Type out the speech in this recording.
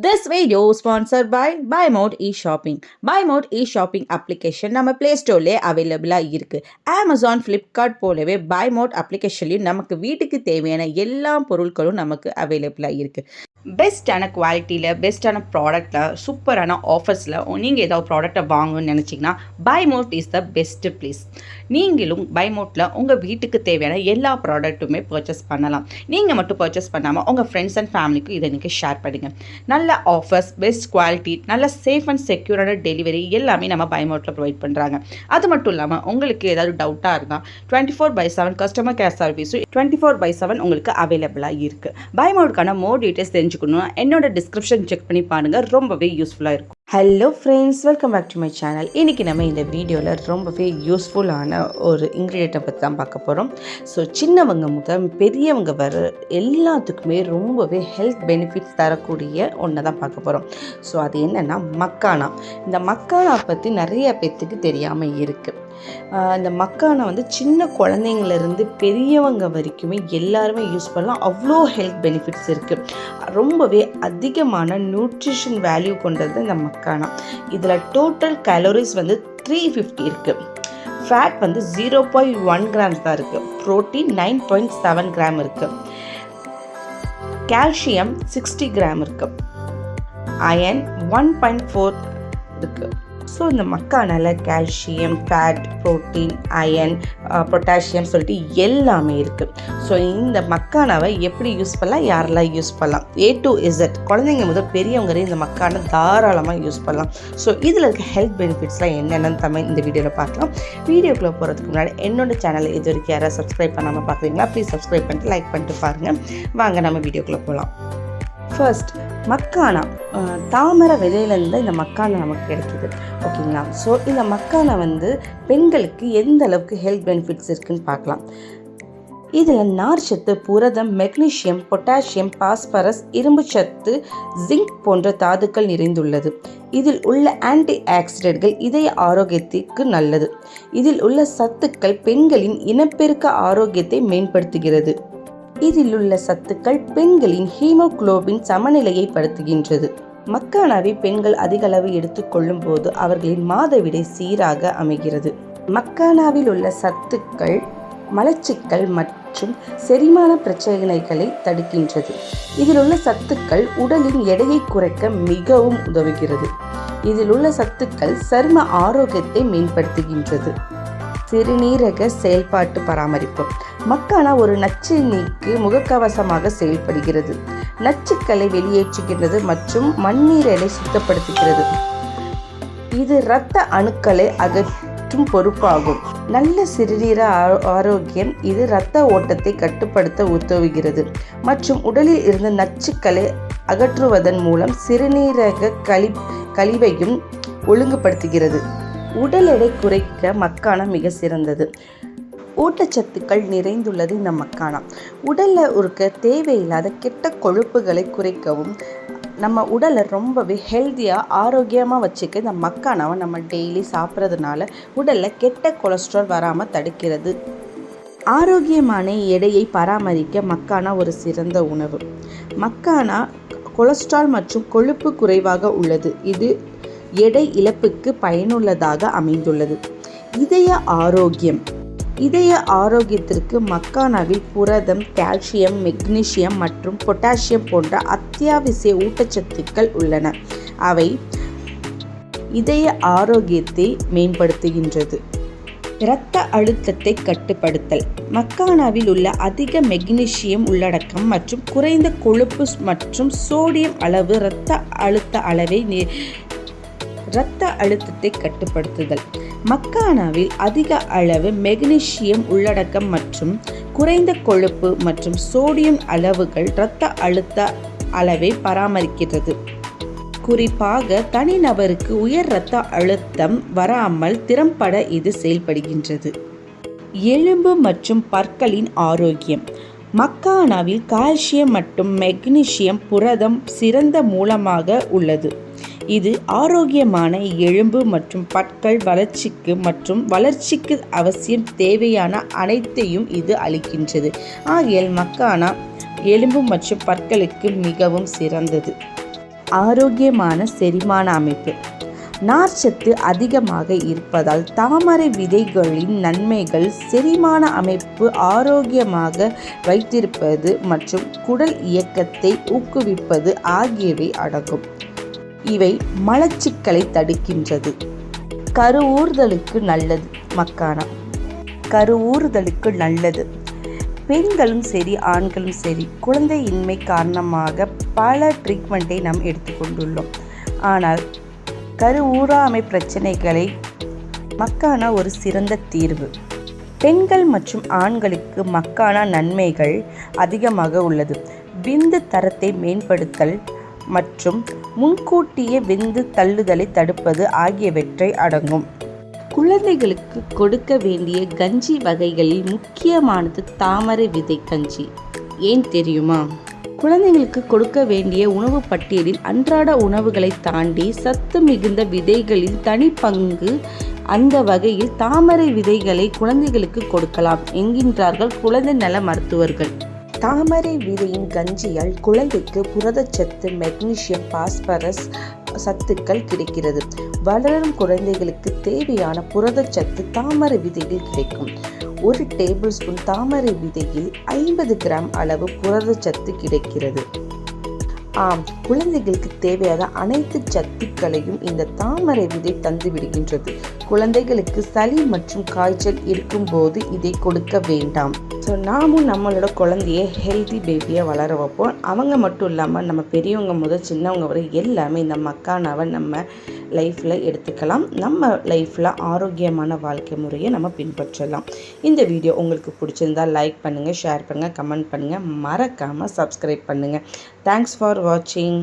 This video sponsor by Buymode e shopping Buymode e shopping application நம்ம play ஸ்டோர்லேயே அவைலபிளாக இருக்குது அமேசான் ஃப்ளிப்கார்ட் போலவே பை மோட் அப்ளிகேஷன்லையும் நமக்கு வீட்டுக்கு தேவையான எல்லா பொருட்களும் நமக்கு அவைலபிளாக இருக்குது பெஸ்ட்டான குவாலிட்டியில் பெஸ்ட்டான ப்ராடக்டில் சூப்பரான ஆஃபர்ஸில் நீங்கள் ஏதாவது ப்ராடக்ட்டை வாங்கணும்னு நினச்சிங்கன்னா Buymode is the best place நீங்களும் பைமோட்டில் உங்கள் வீட்டுக்கு தேவையான எல்லா ப்ராடக்ட்டுமே பர்ச்சேஸ் பண்ணலாம். நீங்கள் மட்டும் பர்ச்சேஸ் பண்ணாமல் உங்கள் ஃப்ரெண்ட்ஸ் அண்ட் ஃபேமிலிக்கு இதை நீங்கள் ஷேர் பண்ணுங்கள் நல்ல ஆஃபர்ஸ் பெஸ்ட் குவாலிட்டி நல்ல சேஃப் அண்ட் செக்யூரான டெலிவரி எல்லாமே நம்ம பைமோட்டில் ப்ரொவைட் பண்ணுறாங்க அது மட்டும் இல்லாமல் உங்களுக்கு ஏதாவது டவுட்டாக இருந்தால் twenty four by seven customer care சர்வீஸும் டுவெண்ட்டி ஃபோர் பை செவன் உங்களுக்கு அவைலபிளாக இருக்குது பைமோடுக்கான மோர் டீட்டெயில்ஸ் தெரிஞ்சுக்கணும் என்னோட டிஸ்கிரிப்ஷன் செக் பண்ணி பாருங்கள் ரொம்பவே யூஸ்ஃபுல்லாக இருக்கும். Hello friends welcome back to my channel இன்றைக்கி நம்ம இந்த வீடியோவில் ரொம்பவே யூஸ்ஃபுல்லான ஒரு இன்க்ரீடியண்ட்டை பற்றி தான் பார்க்க போகிறோம் ஸோ சின்னவங்க முதல் பெரியவங்க வர எல்லாத்துக்குமே ரொம்பவே ஹெல்த் பெனிஃபிட்ஸ் தரக்கூடிய ஒன்றை தான் பார்க்க போகிறோம் ஸோ அது என்னென்னா மக்கானா. இந்த மக்கானா பற்றி நிறைய பேர்த்துக்கு தெரியாமல் இருக்குது இந்த மக்கானை வந்து சின்ன குழந்தைங்கள்லேருந்து பெரியவங்க வரைக்குமே எல்லாருமே யூஸ் பண்ணலாம். அவ்வளோ ஹெல்த் பெனிஃபிட்ஸ் இருக்குது ரொம்பவே அதிகமான நியூட்ரிஷன் வேல்யூ கொண்டது இந்த மக்கானா. இதில் டோட்டல் கேலோரிஸ் வந்து த்ரீ ஃபிஃப்டி இருக்குது ஃபேட் வந்து ஜீரோ பாயிண்ட் ஒன் கிராம்ஸ் தான் இருக்குது protein nine point seven gram இருக்குது கால்சியம் சிக்ஸ்டி கிராம் இருக்குது அயன் ஒன் பாயிண்ட் ஃபோர் இருக்குது ஸோ இந்த மக்கானால் calcium fat protein iron potassium சொல்லிட்டு எல்லாமே இருக்குது ஸோ இந்த மக்கானாவை எப்படி யூஸ் பண்ணலாம்? யாரெல்லாம் யூஸ் பண்ணலாம்? ஏ டு இசட் குழந்தைங்க முதல் பெரியவங்க இந்த மக்கானை தாராளமாக யூஸ் பண்ணலாம். ஸோ இதில் இருக்க ஹெல்த் பெனிஃபிட்ஸ்லாம் என்னென்னு தமிழ் இந்த வீடியோவில் பார்க்கலாம். வீடியோக்குள்ளே போகிறதுக்கு முன்னாடி என்னோட சேனலை இது வரைக்கும் யாராவது சப்ஸ்கிரைப் பண்ணாமல் பார்க்குறீங்களா? ப்ளீஸ் சப்ஸ்கிரைப் பண்ணிட்டு லைக் பண்ணிட்டு பாருங்கள் வாங்க நம்ம வீடியோக்குள்ளே போகலாம் ஃபர்ஸ்ட் மக்கானா தாமரை விதையிலேருந்து இந்த மக்கானா நமக்கு கிடைக்கிது. ஓகேங்களா? ஸோ இந்த மக்கானா வந்து பெண்களுக்கு எந்த அளவுக்கு ஹெல்த் பெனிஃபிட்ஸ் இருக்குன்னு பார்க்கலாம். இதில் நார் சத்து புரதம் மெக்னீஷியம் பொட்டாசியம் பாஸ்பரஸ் இரும்பு சத்து ஜிங்க் போன்ற தாதுக்கள் நிறைந்துள்ளது. இதில் உள்ள ஆன்டி ஆக்சிடென்ட்கள் இதய ஆரோக்கியத்திற்கு நல்லது. இதில் உள்ள சத்துக்கள் பெண்களின் இனப்பெருக்க ஆரோக்கியத்தை மேம்படுத்துகிறது. இதில் உள்ள சத்துக்கள் பெண்களின் ஹீமோகுளோபின் சமநிலையை படுத்துகின்றது. மக்கானாவை பெண்கள் அதிக அளவு எடுத்துக்கொள்ளும் போது அவர்களின் மாதவிடை சீராக அமைகிறது. மக்கானாவில் உள்ள சத்துக்கள் மலச்சிக்கல் மற்றும் செரிமான பிரச்சனைகளை தடுக்கின்றது. இதில் உள்ள சத்துக்கள் உடலின் எடையை குறைக்க மிகவும் உதவுகிறது. இதில் உள்ள சத்துக்கள் சரும ஆரோக்கியத்தை மேம்படுத்துகின்றது. சிறுநீரக செயல்பாட்டு பராமரிப்பு. மக்கானா ஒரு நச்சு நீக்கு முகக்கவசமாக செயல்படுகிறது. நச்சுக்களை வெளியேற்றுகின்றது மற்றும் மண்ணீரலை சுத்தப்படுத்துகிறது. இது இரத்த அணுக்களை அகற்றும் பொறுப்பாகும். நல்ல சிறுநீர ஆரோக்கியம் இது இரத்த ஓட்டத்தை கட்டுப்படுத்த உதவுகிறது. மற்றும் உடலில் இருந்து நச்சுக்களை அகற்றுவதன் மூலம் சிறுநீரக கழி கழிவையும் ஒழுங்குபடுத்துகிறது. உடல் எடை குறைக்க மக்கானா மிக சிறந்தது. ஊட்டச்சத்துக்கள் நிறைந்துள்ளது இந்த மக்கானா உடலில் இருக்க தேவையில்லாத கெட்ட கொழுப்புகளை குறைக்கவும் நம்ம உடலை ரொம்பவே ஹெல்த்தியாக ஆரோக்கியமாக வச்சுக்க இந்த மக்கானாவை நம்ம டெய்லி சாப்பிட்றதுனால உடலில் கெட்ட கொலஸ்ட்ரால் வராமல் தடுக்கிறது. ஆரோக்கியமான எடையை பராமரிக்க மக்கானா ஒரு சிறந்த உணவு. மக்கானா கொலஸ்ட்ரால் மற்றும் கொழுப்பு குறைவாக உள்ளது. இது எடை இழப்புக்கு பயனுள்ளதாக அமைந்துள்ளது. இதய ஆரோக்கியம். இதய ஆரோக்கியத்திற்கு மக்கானாவில் புரதம் கால்சியம் மெக்னீசியம் மற்றும் பொட்டாசியம் போன்ற அத்தியாவசிய ஊட்டச்சத்துக்கள் உள்ளன. அவை இதய ஆரோக்கியத்தை மேம்படுத்துகின்றது. இரத்த அழுத்தத்தை கட்டுப்படுத்தல். மக்கானாவில் உள்ள அதிக மெக்னீசியம் உள்ளடக்கம் மற்றும் குறைந்த கொழுப்பு மற்றும் சோடியம் அளவு இரத்த அழுத்த அளவை இரத்த அழுத்தத்தை கட்டுப்படுத்துதல். மக்கானாவில் அதிக அளவு மெக்னீசியம் உள்ளடக்கம் மற்றும் குறைந்த கொழுப்பு மற்றும் சோடியம் அளவுகள் இரத்த அழுத்த அளவை பராமரிக்கிறது. குறிப்பாக தனிநபருக்கு உயர் இரத்த அழுத்தம் வராமல் திறம்பட இது செயல்படுகின்றது. எலும்பு மற்றும் பற்களின் ஆரோக்கியம். மக்கானாவில் கால்சியம் மற்றும் மெக்னீசியம் புரதம் சிறந்த மூலமாக உள்ளது. இது ஆரோக்கியமான எலும்பு மற்றும் பற்கள் வளர்ச்சிக்கு மற்றும் வளர்ச்சிக்கு அவசியம் தேவையான அனைத்தையும் இது அளிக்கின்றது. ஆகியால் மக்கானா எலும்பு மற்றும் பற்களுக்கு மிகவும் சிறந்தது. ஆரோக்கியமான செரிமான அமைப்பு. நார்ச்சத்து அதிகமாக இருப்பதால் தாமரை விதைகளின் நன்மைகள் செரிமான அமைப்பு ஆரோக்கியமாக வைத்திருப்பது மற்றும் குடல் இயக்கத்தை ஊக்குவிப்பது ஆகியவை அடங்கும். இவை மலச்சிக்கலை தடுக்கின்றது. கருவூறுதலுக்கு நல்லது மக்கானா. கருவூறுதலுக்கு நல்லது. பெண்களும் சரி ஆண்களும் சரி குழந்தையின்மை காரணமாக பல ட்ரீட்மெண்ட்டை நாம் எடுத்துக்கொண்டுள்ளோம் ஆனால் கருவூறாமை பிரச்சனைகளை மக்கானா ஒரு சிறந்த தீர்வு. பெண்கள் மற்றும் ஆண்களுக்கு மக்கானா நன்மைகள் அதிகமாக உள்ளது. விந்து தரத்தை மேம்படுத்தல் மற்றும் முன்கூட்டிய விந்து தள்ளுதலை தடுப்பது ஆகியவற்றை அடங்கும். குழந்தைகளுக்கு கொடுக்க வேண்டிய கஞ்சி வகைகளில் முக்கியமானது தாமரை விதை கஞ்சி. ஏன் தெரியுமா? குழந்தைகளுக்கு கொடுக்க வேண்டிய உணவு பட்டியலில் அன்றாட உணவுகளை தாண்டி சத்து மிகுந்த விதைகளில் தனிப்பங்கு அந்த வகையில் தாமரை விதைகளை குழந்தைகளுக்கு கொடுக்கலாம் என்கின்றார்கள் குழந்தை நல மருத்துவர்கள். தாமரை விதையின் கஞ்சியால் குழந்தைக்கு புரதச்சத்து மெக்னீசியம் பாஸ்பரஸ் சத்துக்கள் கிடைக்கிறது. வளரும் குழந்தைகளுக்கு தேவையான புரதச்சத்து தாமரை விதையில் கிடைக்கும். ஒரு டேபிள் ஸ்பூன் தாமரை விதையில் ஐம்பது கிராம் அளவு புரதச்சத்து கிடைக்கிறது. ஆம் குழந்தைகளுக்கு தேவையான அனைத்து சத்துக்களையும் இந்த தாமரை விதை தந்து விடுகின்றது குழந்தைகளுக்கு சளி மற்றும் காய்ச்சல் இருக்கும்போது இதை கொடுக்க வேண்டாம். ஸோ நாமும் நம்மளோட குழந்தைய ஹெல்தி பேபியாக வளர வைப்போம். அவங்க மட்டும் இல்லாமல் நம்ம பெரியவங்க முதல் சின்னவங்க வரை எல்லாமே இந்த மக்கானாவை நம்ம லைஃப்பில் எடுத்துக்கலாம். நம்ம லைஃப்பில் ஆரோக்கியமான வாழ்க்கை முறையை நம்ம பின்பற்றலாம். இந்த வீடியோ உங்களுக்கு பிடிச்சிருந்தால் லைக் பண்ணுங்கள் ஷேர் பண்ணுங்கள் கமெண்ட் பண்ணுங்கள் மறக்காமல் சப்ஸ்கிரைப் பண்ணுங்கள் தேங்க்ஸ் ஃபார் வாட்சிங்